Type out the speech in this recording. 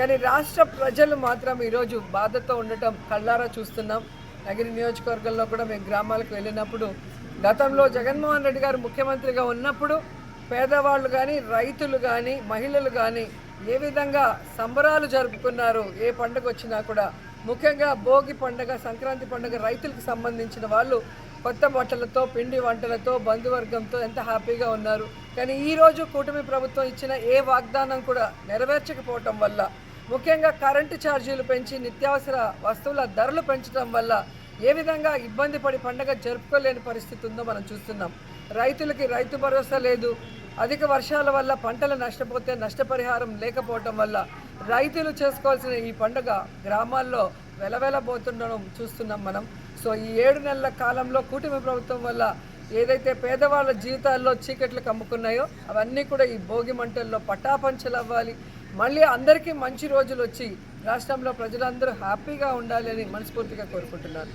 కానీ రాష్ట్ర ప్రజలు మాత్రం ఈరోజు బాధతో ఉండటం కళ్ళారా చూస్తున్నాం. నగిరి నియోజకవర్గంలో కూడా మేము గ్రామాలకు వెళ్ళినప్పుడు గతంలో జగన్మోహన్ రెడ్డి గారు ముఖ్యమంత్రిగా ఉన్నప్పుడు పేదవాళ్ళు కానీ రైతులు కానీ మహిళలు కానీ ఏ విధంగా సంబరాలు జరుపుకున్నారు ఏ పండుగ వచ్చినా కూడా ముఖ్యంగా భోగి పండుగ సంక్రాంతి పండుగ రైతులకు సంబంధించిన వాళ్ళు కొత్త బట్టలతో పిండి వంటలతో బంధువర్గంతో ఎంత హ్యాపీగా ఉన్నారు. కానీ ఈరోజు కూటమి ప్రభుత్వం ఇచ్చిన ఏ వాగ్దానం కూడా నెరవేర్చకపోవటం వల్ల ముఖ్యంగా కరెంటు ఛార్జీలు పెంచి నిత్యావసర వస్తువుల ధరలు పెంచడం వల్ల ఏ విధంగా ఇబ్బంది పడి పండగ జరుపుకోలేని పరిస్థితి ఉందో మనం చూస్తున్నాం. రైతులకి రైతు భరోసా లేదు. అధిక వర్షాల వల్ల పంటలు నష్టపోతే నష్టపరిహారం లేకపోవటం వల్ల రైతులు చేసుకోవాల్సిన ఈ పండుగ గ్రామాల్లో వెలవెలబోతుండడం చూస్తున్నాం మనం. సో ఈ ఏడు నెలల కాలంలో కూటమి ప్రభుత్వం వల్ల ఏదైతే పేదవాళ్ళ జీవితాల్లో చీకట్లు కమ్ముకున్నాయో అవన్నీ కూడా ఈ భోగి మంటల్లో పటాపంచలు అవ్వాలి మళ్ళీ అందరికీ మంచి రోజులు వచ్చి రాష్ట్రంలో ప్రజలందరూ హ్యాపీగా ఉండాలి అని మనస్ఫూర్తిగా కోరుకుంటున్నాను.